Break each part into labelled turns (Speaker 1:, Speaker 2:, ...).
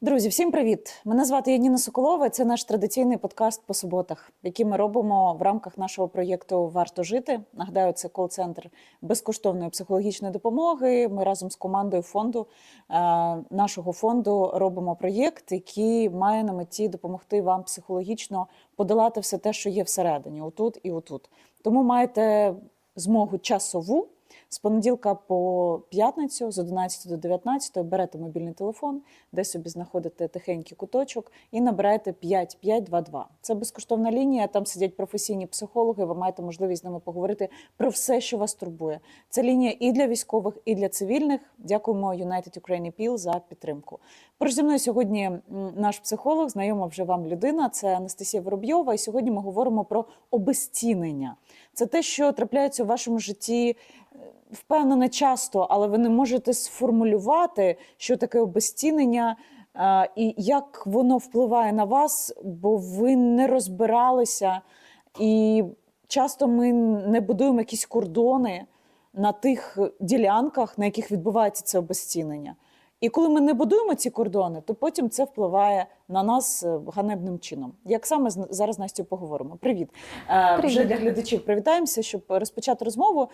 Speaker 1: Друзі, всім привіт! Мене звати Яніна Соколова. Це наш традиційний подкаст по суботах, який ми робимо в рамках нашого проєкту Варто жити. Нагадаю, це кол-центр безкоштовної психологічної допомоги. Ми разом з командою фонду е, нашого фонду робимо проєкт, який має на меті допомогти вам психологічно подолати все те, що є всередині, отут і отут. Тому маєте змогу часову. З понеділка по п'ятницю з 11 до 19 берете мобільний телефон, де собі знаходите тихенький куточок і набираєте 5522. Це безкоштовна лінія. Там сидять професійні психологи. Ви маєте можливість з ними поговорити про все, що вас турбує. Це лінія і для військових, і для цивільних. Дякуємо United Ukraine Appeal за підтримку. Поруч зі мною сьогодні наш психолог, знайома вже вам людина. Це Анастасія Воробйова. І сьогодні ми говоримо про обезцінення. Це те, що трапляється у вашому житті впевнена часто, але ви не можете сформулювати, що таке обезцінення е, і як воно впливає на вас, бо ви не розбиралися. І часто ми не будуємо якісь кордони на тих ділянках, на яких відбувається це обезцінення. І коли ми не будуємо ці кордони, то потім це впливає на нас е, ганебним чином. Як саме зараз з Настю поговоримо? Привіт. Е, Вже для глядачів привітаємося, щоб розпочати розмову.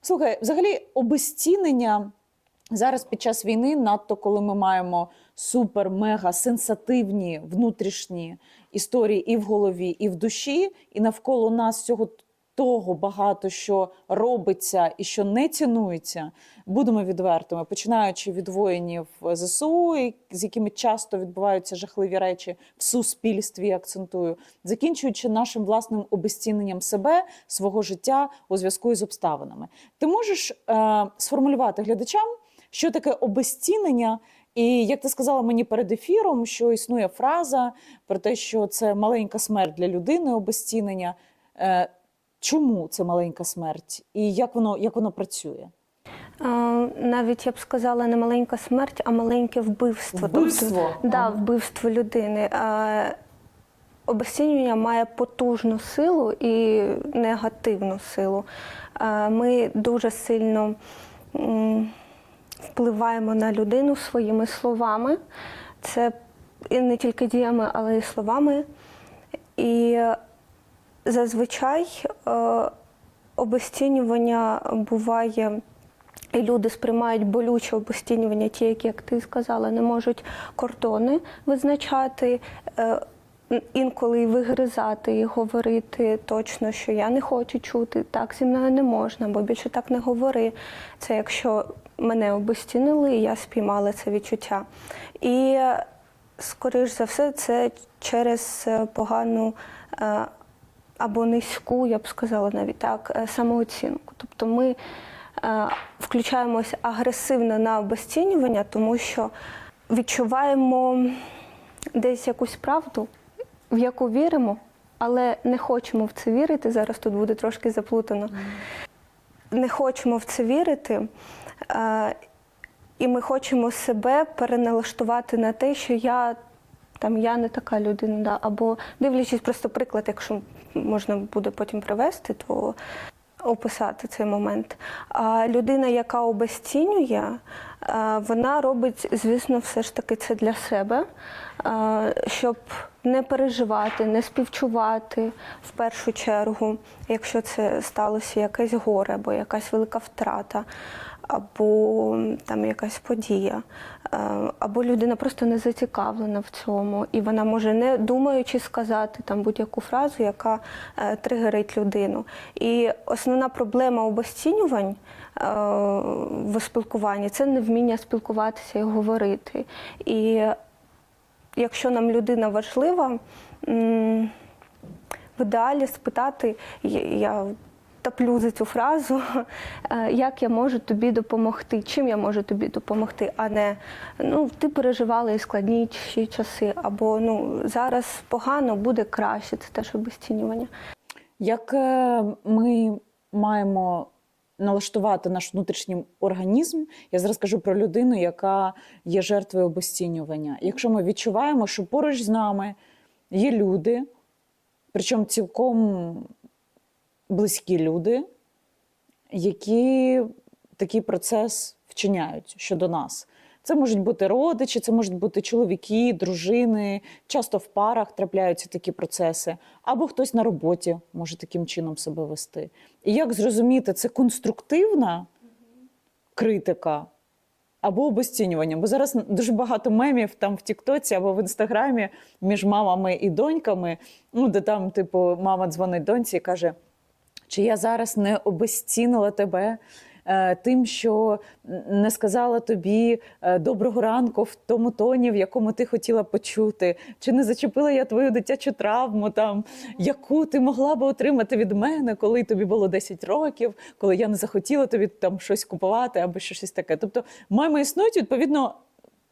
Speaker 1: Слухай, взагалі, обезцінення зараз під час війни, надто коли ми маємо супер-мега сенсативні внутрішні історії і в голові, і в душі, і навколо нас цього того багато що робиться і що не цінується. Будемо відвертими, починаючи від воїнів ЗСУ, з якими часто відбуваються жахливі речі в суспільстві, акцентую, закінчуючи нашим власним обезціненням себе, свого життя у зв'язку із обставинами. Ти можеш е, сформулювати глядачам, що таке обезцінення, і як ти сказала мені перед ефіром, що існує фраза про те, що це маленька смерть для людини, обезцінення. Чому це маленька смерть, і як воно, як воно працює?
Speaker 2: Навіть я б сказала не маленька смерть, а маленьке вбивство.
Speaker 1: Вбивство?
Speaker 2: Тобто, да, вбивство людини. А, Обесцінювання має потужну силу і негативну силу. Ми дуже сильно впливаємо на людину своїми словами. Це не тільки діями, але й словами. І зазвичай е, обесцінювання буває. І люди сприймають болюче обесцінювання, ті, які, як ти сказала, не можуть кордони визначати, е, інколи й вигризати і говорити точно, що я не хочу чути, так зі мною не можна, бо більше так не говори. Це якщо мене обезцінили, і я спіймала це відчуття. І скоріш за все, це через погану е, або низьку, я б сказала навіть так, е, самооцінку. Тобто ми е, включаємося агресивно на обезцінювання, тому що відчуваємо десь якусь правду, в яку віримо, але не хочемо в це вірити. Зараз тут буде трошки заплутано. Не хочемо в це вірити. е, І ми хочемо себе переналаштувати на те, що я там я не така людина, да. або дивлячись просто приклад, якщо можна буде потім привести, то описати цей момент. А людина, яка обезцінює, е, вона робить, звісно, все ж таки це для себе, е, щоб не переживати, не співчувати в першу чергу, якщо це сталося якесь горе або якась велика втрата, або там якась подія, Е, або людина просто не зацікавлена в цьому, і вона може не думаючи сказати там будь-яку фразу, яка е, тригерить людину. І основна проблема обесцінювань е, в спілкуванні це невміння спілкуватися і говорити. І якщо нам людина важлива, в ідеалі спитати, я таплю цю фразу, е, як я можу тобі допомогти, чим я можу тобі допомогти, а не ну ти переживала і складніші часи, або ну зараз погано буде краще. Це теж обесцінювання.
Speaker 1: Як е, ми маємо налаштувати наш внутрішній організм? Я зараз кажу про людину, яка є жертвою обесцінювання. Якщо ми відчуваємо, що поруч з нами є люди, причому цілком близькі люди, які такий процес вчиняють щодо нас. Це можуть бути родичі, це можуть бути чоловіки, дружини. Часто в парах трапляються такі процеси, або хтось на роботі може таким чином себе вести. І як зрозуміти, це конструктивна критика або обесцінювання? Бо зараз дуже багато мемів там в Тіктоці або в інстаграмі між мамами і доньками, ну де там, типу, мама дзвонить доньці і каже: чи я зараз не обезцінила тебе? е, Тим, що не сказала тобі е, доброго ранку в тому тоні, в якому ти хотіла почути, чи не зачепила я твою дитячу травму, там яку ти могла би отримати від мене, коли тобі було 10 років, коли я не захотіла тобі там щось купувати або щось таке. Тобто, мами існують, відповідно,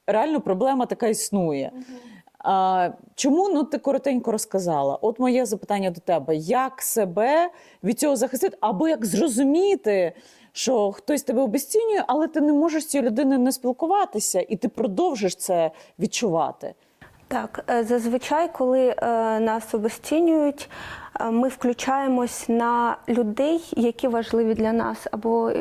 Speaker 1: реально проблема така існує. Чому ну ти коротенько розказала? От моє запитання до тебе: як себе від цього захистити, або як зрозуміти, що хтось тебе обесцінює, але ти не можеш з цією людиною не спілкуватися, і ти продовжиш це відчувати.
Speaker 2: Так, е, зазвичай, коли е, нас обесцінюють, е, ми включаємось на людей, які важливі для нас, або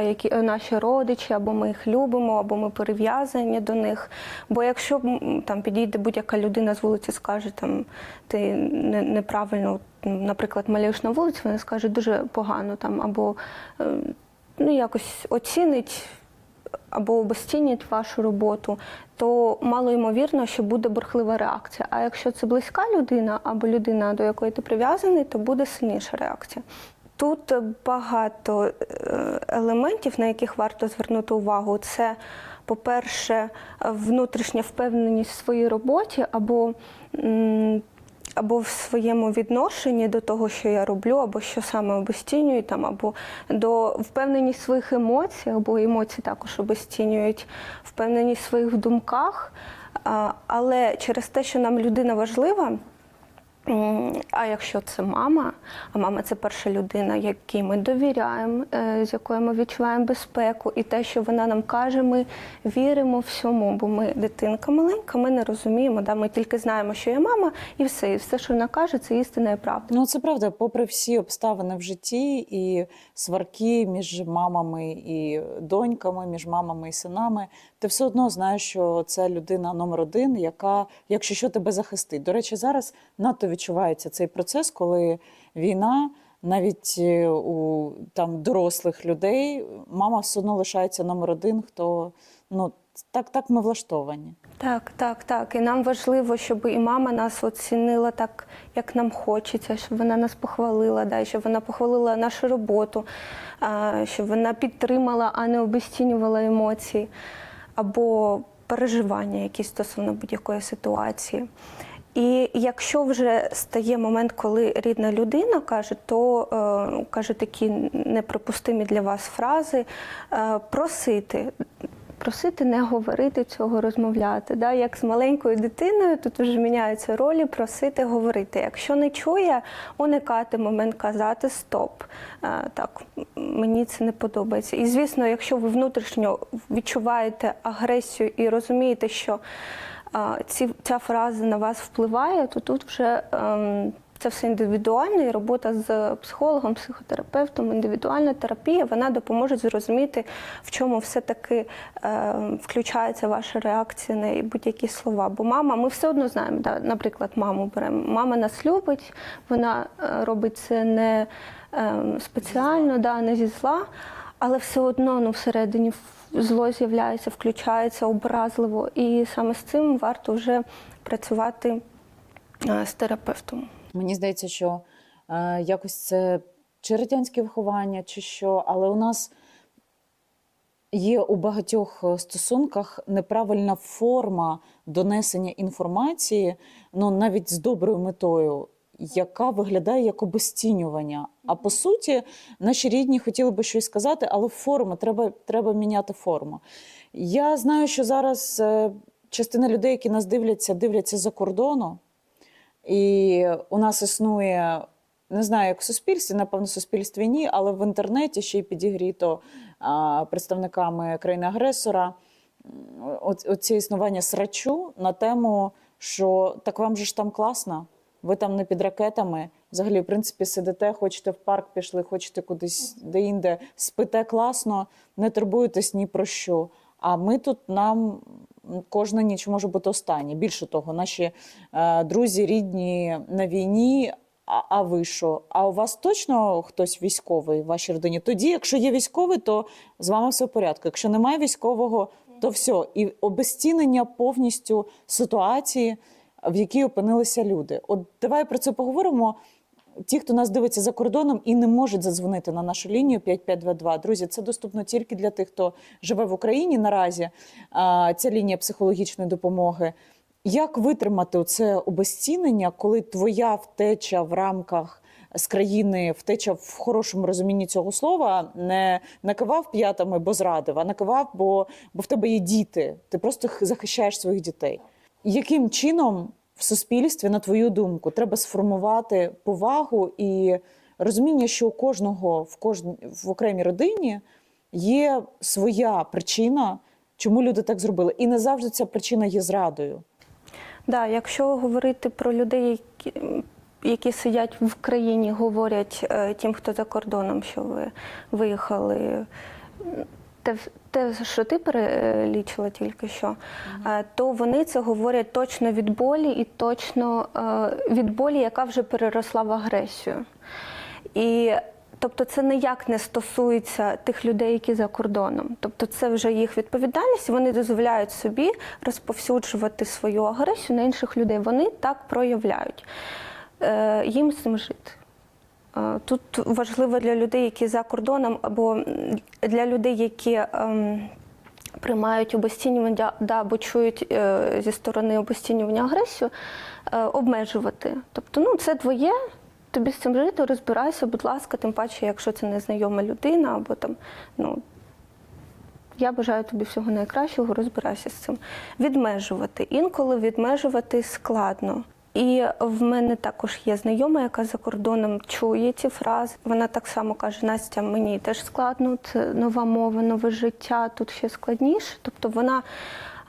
Speaker 2: які е, наші родичі, або ми їх любимо, або ми перев'язані до них. Бо якщо там підійде будь-яка людина з вулиці, скаже там ти не- неправильно, наприклад, малюєш на вулиці, вона скаже дуже погано там, або е, ну якось оцінить або обесцінять вашу роботу, то мало ймовірно, що буде бурхлива реакція. А якщо це близька людина або людина, до якої ти прив'язаний, то буде сильніша реакція. Тут багато е, елементів, на яких варто звернути увагу. Це, по-перше, внутрішня впевненість в своїй роботі або або в своєму відношенні до того, що я роблю, або що саме обесцінюю, там, або до впевненість своїх емоцій, або емоції також обесцінюють, впевненість в своїх думках. Але через те, що нам людина важлива. А якщо це мама, а мама це перша людина, якій ми довіряємо, е, з якою ми відчуваємо безпеку, і те, що вона нам каже, ми віримо всьому, бо ми дитинка маленька, ми не розуміємо, да? ми тільки знаємо, що є мама, і все. І все, що вона каже, це істина і правда.
Speaker 1: Ну це правда, попри всі обставини в житті і сварки між мамами і доньками, між мамами і синами, ти все одно знаєш, що це людина номер один, яка, якщо що, тебе захистить. До речі, зараз надто відчувається цей процес, коли війна. Навіть е, у там дорослих людей мама все одно лишається номер один, хто ну так, так ми влаштовані.
Speaker 2: Так, так, так. І нам важливо, щоб і мама нас оцінила так, як нам хочеться, щоб вона нас похвалила, да, щоб вона похвалила нашу роботу, щоб вона підтримала, а не обесцінювала емоції або переживання якісь стосовно будь-якої ситуації. І якщо вже стає момент, коли рідна людина каже, то е, каже такі неприпустимі для вас фрази, е, просити. Просити не говорити цього, розмовляти. Да? Як з маленькою дитиною, тут вже міняються ролі, просити говорити. Якщо не чує, уникати момент казати стоп. Е, Так, мені це не подобається. І звісно, якщо ви внутрішньо відчуваєте агресію і розумієте, що ці, ця фраза на вас впливає, то тут вже ем, це все індивідуально, і робота з психологом, психотерапевтом, індивідуальна терапія, вона допоможе зрозуміти, в чому все-таки е, включається ваша реакція на будь-які слова. Бо мама, ми все одно знаємо, да, наприклад, маму беремо. Мама нас любить, вона е, робить це не е, спеціально, да, не зі зла. Але все одно ну, всередині зло з'являється, включається образливо. І саме з цим варто вже працювати е, з терапевтом.
Speaker 1: Мені здається, що е, якось це чи радянське виховання, чи що, але у нас є у багатьох е, стосунках неправильна форма донесення інформації, ну навіть з доброю метою. Яка виглядає як обесцінювання. А по суті, наші рідні хотіли би щось сказати, але форма треба, треба міняти форму. Я знаю, що зараз е, частина людей, які нас дивляться, дивляться за кордону. І у нас існує, не знаю, як в суспільстві, напевно, в суспільстві ні, але в інтернеті ще й підігріто а, представниками країни-агресора оце існування срачу на тему, що так вам же ж там класно, ви там не під ракетами. Взагалі, в принципі, сидите, хочете в парк пішли, хочете кудись де-інде, спите класно, не турбуєтесь ні про що. А ми тут нам кожна ніч може бути остання. Більше того, наші е, друзі, рідні на війні. А, а ви що? А у вас точно хтось військовий в вашій родині? Тоді, якщо є військовий, то з вами все в порядку. Якщо немає військового, то все. І обезцінення повністю ситуації, в якій опинилися люди. От давай про це поговоримо. Ті, хто нас дивиться за кордоном і не можуть задзвонити на нашу лінію 5522. Друзі, це доступно тільки для тих, хто живе в Україні наразі. Ця лінія психологічної допомоги. Як витримати це обезцінення, коли твоя втеча в рамках з країни, втеча в хорошому розумінні цього слова, не накивав п'ятами, бо зрадив, а накивав, бо, бо в тебе є діти. Ти просто захищаєш своїх дітей. Яким чином в суспільстві, на твою думку, треба сформувати повагу і розуміння, що у кожного в кожн... в окремій родині є своя причина, чому люди так зробили, і не завжди ця причина є зрадою.
Speaker 2: Да, якщо говорити про людей, які, які сидять в країні, говорять е, тим, хто за кордоном, що ви виїхали, те, те що ти перелічила тільки що, е, то вони це говорять точно від болі і точно е, від болі, яка вже переросла в агресію. І Тобто це ніяк не стосується тих людей, які за кордоном. Тобто це вже їх відповідальність, вони дозволяють собі розповсюджувати свою агресію на інших людей. Вони так проявляють. Е, їм з цим жити. Е, Тут важливо для людей, які за кордоном, або для людей, які ем, приймають обесцінювання, да, або чують е, зі сторони обесцінювання агресію, е, обмежувати. Тобто, ну це твоє, тобі з цим жити, розбирайся, будь ласка, тим паче, якщо це незнайома людина, або там, ну. Я бажаю тобі всього найкращого, розбирайся з цим. Відмежувати. Інколи відмежувати складно. І в мене також є знайома, яка за кордоном чує ці фрази. Вона так само каже: Настя, мені теж складно, це нова мова, нове життя, тут ще складніше. Тобто вона,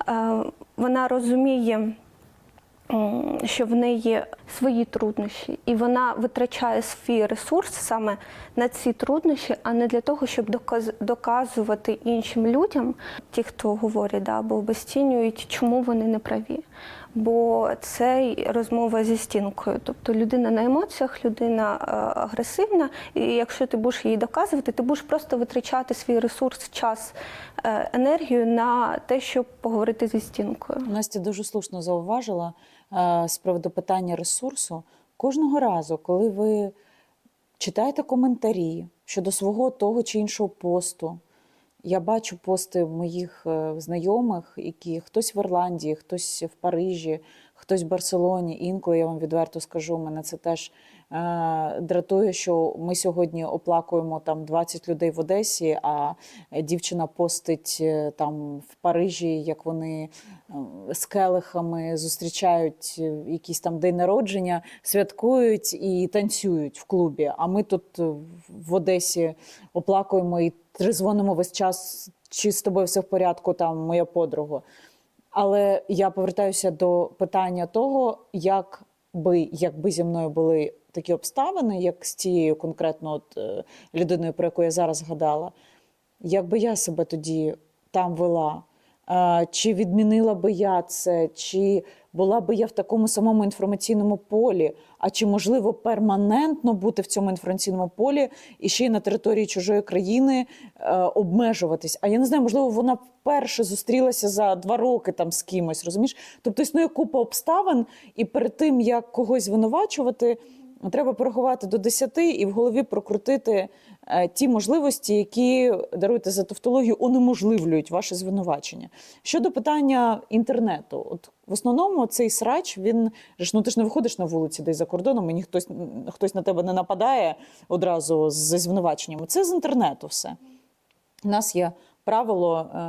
Speaker 2: е, вона розуміє, що в неї свої труднощі, і вона витрачає свій ресурс саме на ці труднощі, а не для того, щоб доказувати іншим людям, ті, хто говорять да, або обесцінюють, чому вони не праві. Бо це розмова зі стінкою. Тобто людина на емоціях, людина е, агресивна, і якщо ти будеш їй доказувати, ти будеш просто витрачати свій ресурс, час, е, енергію на те, щоб поговорити зі стінкою.
Speaker 1: Настя дуже слушно зауважила е, з приводу питання ресурсу. Кожного разу, коли ви читаєте коментарі щодо свого того чи іншого посту, я бачу пости моїх е, знайомих, які хтось в Ірландії, хтось в Парижі, хтось в Барселоні. Інколи я вам відверто скажу, мене це теж е, дратує, що ми сьогодні оплакуємо там 20 людей в Одесі, а дівчина постить е, там в Парижі, як вони е, з келихами зустрічають якийсь там день народження, святкують і танцюють в клубі. А ми тут в Одесі оплакуємо і тризвонимо весь час, чи з тобою все в порядку, там моя подруга. Але я повертаюся до питання того, як би, якби зі мною були такі обставини, як з тією конкретно от, е, людиною, про яку я зараз згадала, якби я себе тоді там вела? Чи відмінила би я це, чи була би я в такому самому інформаційному полі, а чи можливо перманентно бути в цьому інформаційному полі і ще й на території чужої країни е, обмежуватись? А я не знаю, можливо, вона вперше зустрілася за два роки там з кимось, розумієш? Тобто існує купа обставин, і перед тим як когось звинувачувати, треба порахувати до 10 і в голові прокрутити ті можливості, які даруйте за тавтологію, унеможливлюють ваше звинувачення. Щодо питання інтернету, от в основному цей срач він ж ну ти ж не виходиш на вулиці десь за кордоном, і ніхтось хтось на тебе не нападає одразу зі звинуваченнями. Це з інтернету все. У нас є правило, е,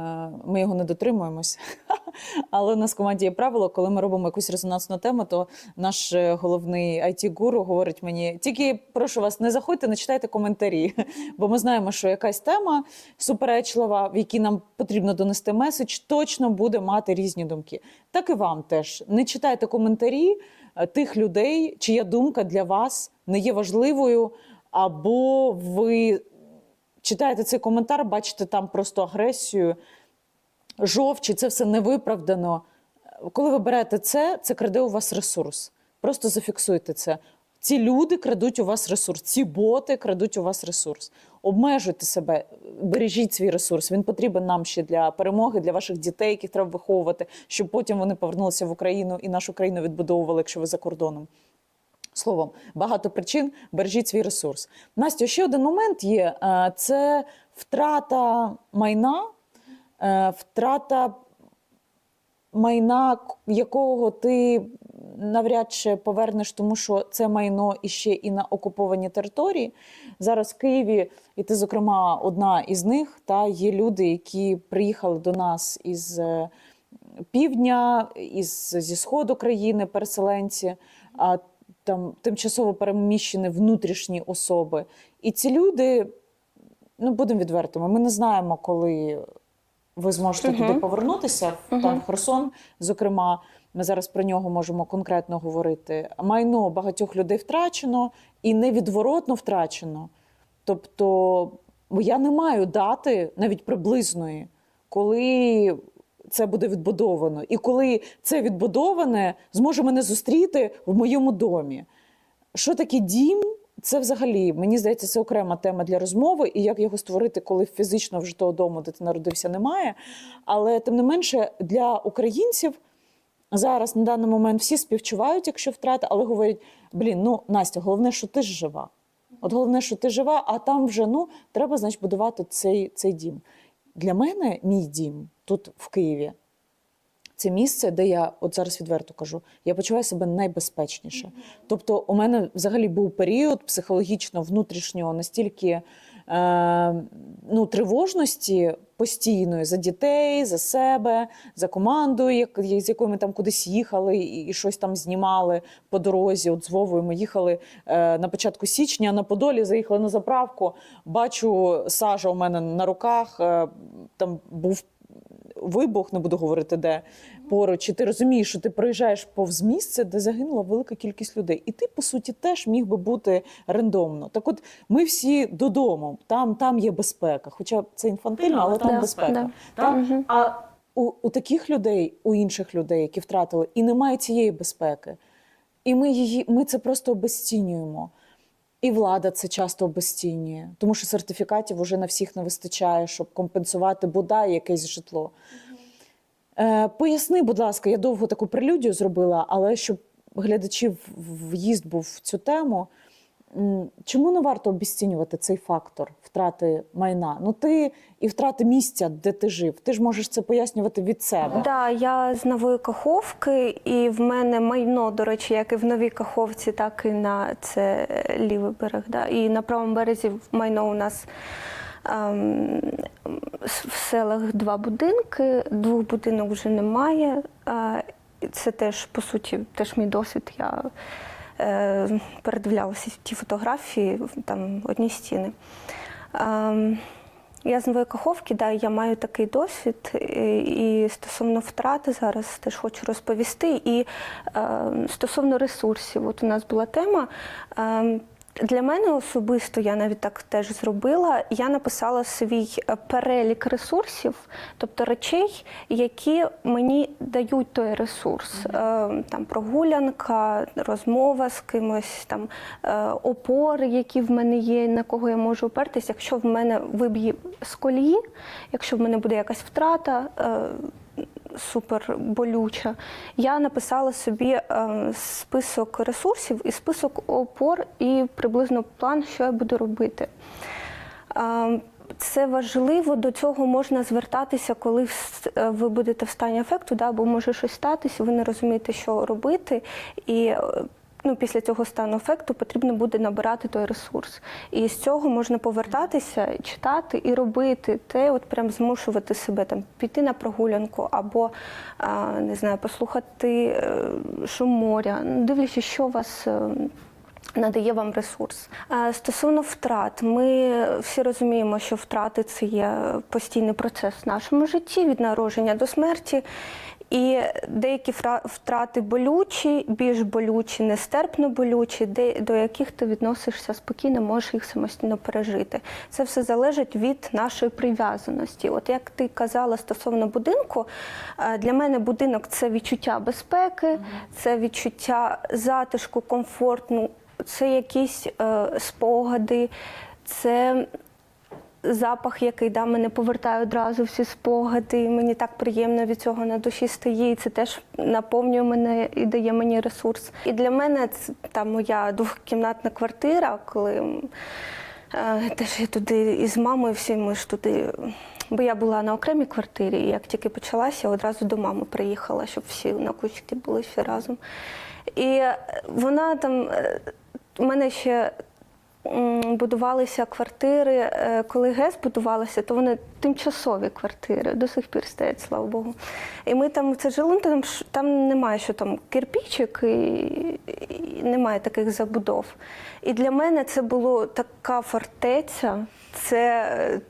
Speaker 1: ми його не дотримуємось, але у нас в команді є правило, коли ми робимо якусь резонансну тему, то наш е, головний it гуру говорить мені: тільки прошу вас, не заходьте, не читайте коментарі, бо ми знаємо, що якась тема суперечлива, в якій нам потрібно донести меседж, точно буде мати різні думки. Так і вам теж не читайте коментарі е, тих людей, чия думка для вас не є важливою, або ви читаєте цей коментар, бачите там просто агресію. жовчі, це все невиправдано. Коли ви берете це, це краде у вас ресурс. Просто зафіксуйте це. Ці люди крадуть у вас ресурс, ці боти крадуть у вас ресурс. Обмежуйте себе, бережіть свій ресурс. Він потрібен нам ще для перемоги, для ваших дітей, яких треба виховувати, щоб потім вони повернулися в Україну і нашу країну відбудовували, якщо ви за кордоном. Словом, багато причин бережіть свій ресурс. Настя, ще один момент є: е, це втрата майна, е, втрата майна, якого ти навряд чи повернеш, тому що це майно іще і на окупованій території. Зараз в Києві, і ти, зокрема, одна із них, та є люди, які приїхали до нас із е, півдня, із, зі сходу країни, переселенці, там тимчасово переміщені внутрішні особи. І ці люди, ну будемо відвертими, ми не знаємо, коли ви зможете
Speaker 2: Мгм.
Speaker 1: туди повернутися,
Speaker 2: Мгм.
Speaker 1: там Херсон, зокрема. Ми зараз про нього можемо конкретно говорити. Майно багатьох людей втрачено і невідворотно втрачено. Тобто я не маю дати навіть приблизної, коли це буде відбудовано. І коли це відбудоване, зможе мене зустріти в моєму домі. Що таке дім? Це взагалі, мені здається, це окрема тема для розмови, і як його створити, коли фізично вже того дому, де ти народився, немає. Але тим не менше, для українців зараз на даний момент всі співчувають, якщо втрата, але говорять: блін, ну Настя, головне, що ти жива. От головне, що ти жива, а там вже ну треба, значить, будувати цей, цей дім. Для мене мій дім тут в Києві. Це місце, де я, от зараз відверто кажу, я почуваю себе найбезпечніше. Тобто, у мене взагалі був період психологічно внутрішнього настільки е, ну, тривожності постійної за дітей, за себе, за команду, як, з якою ми там кудись їхали і, і щось там знімали по дорозі. От з Вовою ми їхали е, на початку січня на Подолі, заїхали на заправку. Бачу, Сажа у мене на руках, е, там був вибух, не буду говорити де поруч, і ти розумієш, що ти проїжджаєш повз місце, де загинула велика кількість людей. І ти, по суті, теж міг би бути рандомно. Так от ми всі додому, там, там є безпека. Хоча це інфантильно, але там безпека. Так? А у, у таких людей, у інших людей, які втратили, і немає цієї безпеки. І ми її, ми це просто обезцінюємо. І влада це часто обезцінює, тому що сертифікатів вже на всіх не вистачає, щоб компенсувати бодай якесь житло. Е, поясни, будь ласка, я довго таку прелюдію зробила, але щоб глядачів в'їзд був в цю тему. Чому не варто обіцінювати цей фактор втрати майна? Ну ти і втрати місця, де ти жив. Ти ж можеш це пояснювати від себе.
Speaker 2: Да, я з нової каховки, і в мене майно, до речі, як і в новій каховці, так і на це е, лівий берег. Да. І на правому березі майно у нас в селах два будинки, двох будинок вже немає. Е, це теж, по суті, теж мій досвід. Я е, передивлялася ті фотографії, там одні стіни. Ем, я з нової каховки, да, я маю такий досвід, і, стосовно втрати зараз теж хочу розповісти. І е, стосовно ресурсів, от у нас була тема. Для мене особисто я навіть так теж зробила. Я написала свій е, перелік ресурсів, тобто речей, які мені дають той ресурс. Е, Там прогулянка, розмова з кимось, там е, опори, які в мене є, на кого я можу опертись. Якщо в мене виб'є з колії, якщо в мене буде якась втрата. Супер болюча. Я написала собі е, список ресурсів і список опор, і приблизно план, що я буду робити. Е, Це важливо, до цього можна звертатися, коли е, ви будете в стані ефекту, да, бо може щось статися, ви не розумієте, що робити. І е, ну, після цього стану ефекту потрібно буде набирати той ресурс. І з цього можна повертатися, читати і робити те, от прям змушувати себе там піти на прогулянку або не знаю, послухати е, шум моря, ну, дивлячись, що вас. е, Надає вам ресурс. Стосовно втрат, ми всі розуміємо, що втрати це є постійний процес в нашому житті від народження до смерті. І деякі втрати болючі, більш болючі, нестерпно болючі, де, до яких ти відносишся спокійно, можеш їх самостійно пережити. Це все залежить від нашої прив'язаності. От як ти казала стосовно будинку, е, для мене будинок це відчуття безпеки, це відчуття затишку, комфортну, це якісь е, спогади, це запах, який да, мене повертає одразу всі спогади. і Мені так приємно від цього на душі стає. І це теж наповнює мене і дає мені ресурс. І для мене це та моя двохкімнатна квартира, коли е, теж я туди із мамою всі ми ж туди. Бо я була на окремій квартирі, і як тільки почалася, одразу до мами приїхала, щоб всі на кучці були всі разом. І е, вона там, е, у мене ще будувалися квартири. е, Коли ГЕС будувалося, то вони тимчасові квартири, до сих пір стоять, слава Богу. І ми там це жили, там, там немає що там кирпічик і, і немає таких забудов. І для мене це було така фортеця, це.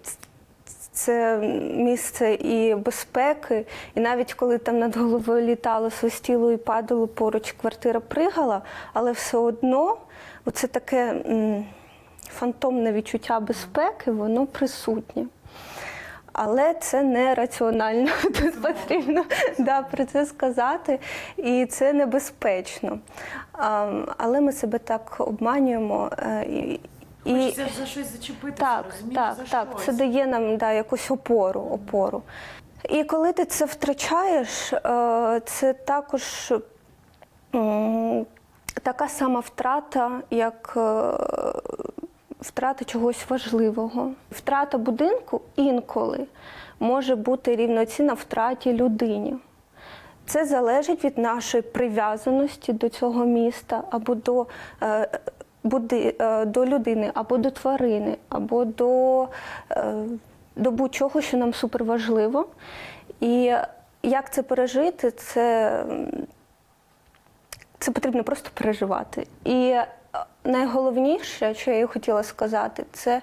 Speaker 2: це місце і безпеки, і навіть коли там над головою літало, свистіло і падало поруч, квартира пригала, але все одно оце таке фантомне відчуття безпеки, воно присутнє. Але це не раціонально. Тут потрібно да, про це сказати, і це небезпечно. А, але ми себе так обманюємо. е, І, і,
Speaker 1: Хочеться за щось зачепитися,
Speaker 2: так,
Speaker 1: розумієш,
Speaker 2: так,
Speaker 1: за
Speaker 2: так.
Speaker 1: щось.
Speaker 2: Це дає нам да, якусь опору, опору. І коли ти це втрачаєш, е, це також така сама втрата, як е, втрата чогось важливого. Втрата будинку інколи може бути рівноцінна втраті людині. Це залежить від нашої прив'язаності до цього міста або до, е, буди, е, до людини, або до тварини, або до, е, до будь-чого, що нам суперважливо. І як це пережити, це, це потрібно просто переживати. І найголовніше, що я хотіла сказати, це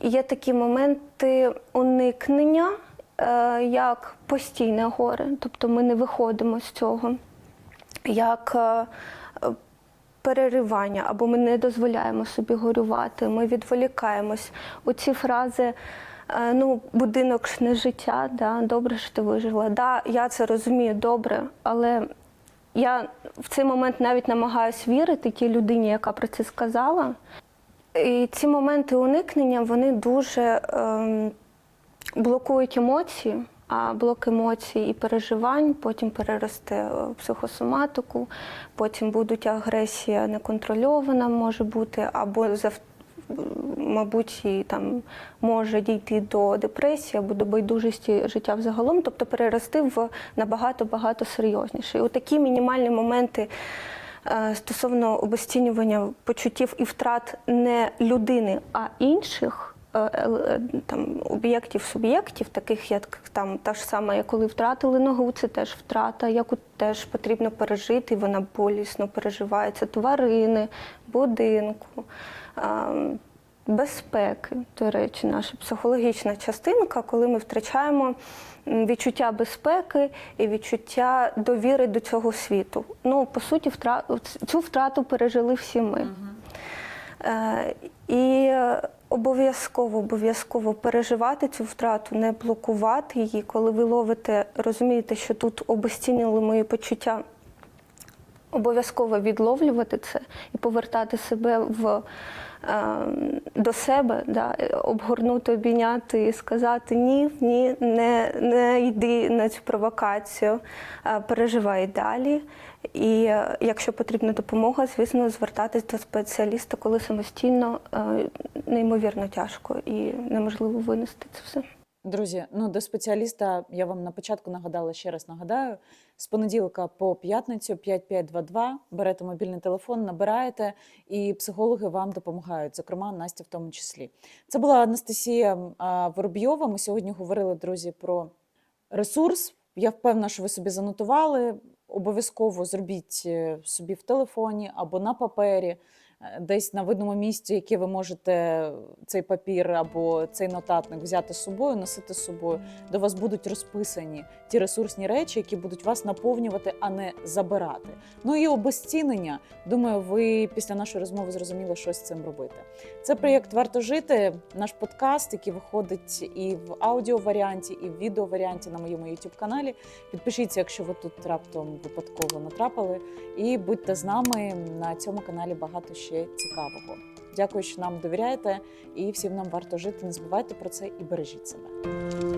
Speaker 2: є такі моменти уникнення, е, як постійне горе, тобто ми не виходимо з цього, як е, е, переривання, або ми не дозволяємо собі горювати, ми відволікаємось. Оці фрази. Ну, будинок ж не життя, да, добре, що ти вижила. Да, я це розумію добре, але я в цей момент навіть намагаюся вірити тій людині, яка про це сказала. І ці моменти уникнення вони дуже ем, блокують емоції, а блок емоцій і переживань потім переросте в психосоматику, потім будуть агресія неконтрольована, може бути, або мабуть, і там може дійти до депресії або до байдужості життя взагалом, тобто перерости в набагато багато серйозніше. І отакі мінімальні моменти. е, Стосовно обесцінювання почуттів і втрат не людини, а інших е, е, там об'єктів, суб'єктів, таких як там та ж сама, як коли втратили ногу, це теж втрата, яку теж потрібно пережити, і вона болісно переживається. Тварини, будинку. Безпеки, до речі, наша психологічна частинка, коли ми втрачаємо відчуття безпеки і відчуття довіри до цього світу. Ну, по суті, цю втрату пережили всі ми. Е, І обов'язково, обов'язково переживати цю втрату, не блокувати її, коли ви ловите, розумієте, що тут обезцінили мої почуття. Обов'язково відловлювати це і повертати себе в, е, до себе, да, обгорнути, обійняти і сказати ні, ні, не, не йди на цю провокацію, е, переживай далі. І е, якщо потрібна допомога, звісно, звертатись до спеціаліста, коли самостійно неймовірно тяжко і неможливо винести це все.
Speaker 1: Друзі, ну до спеціаліста я вам на початку нагадала ще раз нагадаю. З понеділка по п'ятницю 5522 берете мобільний телефон, набираєте, і психологи вам допомагають, зокрема Настя в тому числі. Це була Анастасія Воробйова. Ми сьогодні говорили, друзі, про ресурс. Я впевнена, що ви собі занотували. Обов'язково зробіть е, собі в телефоні або на папері десь на видному місці, яке ви можете цей папір або цей нотатник взяти з собою, носити з собою. До вас будуть розписані ті ресурсні речі, які будуть вас наповнювати, а не забирати. Ну і обезцінення. Думаю, ви після нашої розмови зрозуміли, що з цим робити. Це проєкт Варто жити, наш подкаст, який виходить і в аудіоваріанті, і в відеоваріанті на моєму youtube каналі. Підпишіться, якщо ви тут раптом випадково натрапили. І будьте з нами на цьому каналі багато ще цікавого. Дякую, що нам довіряєте, і всім нам варто жити. Не забувайте про це і бережіть себе.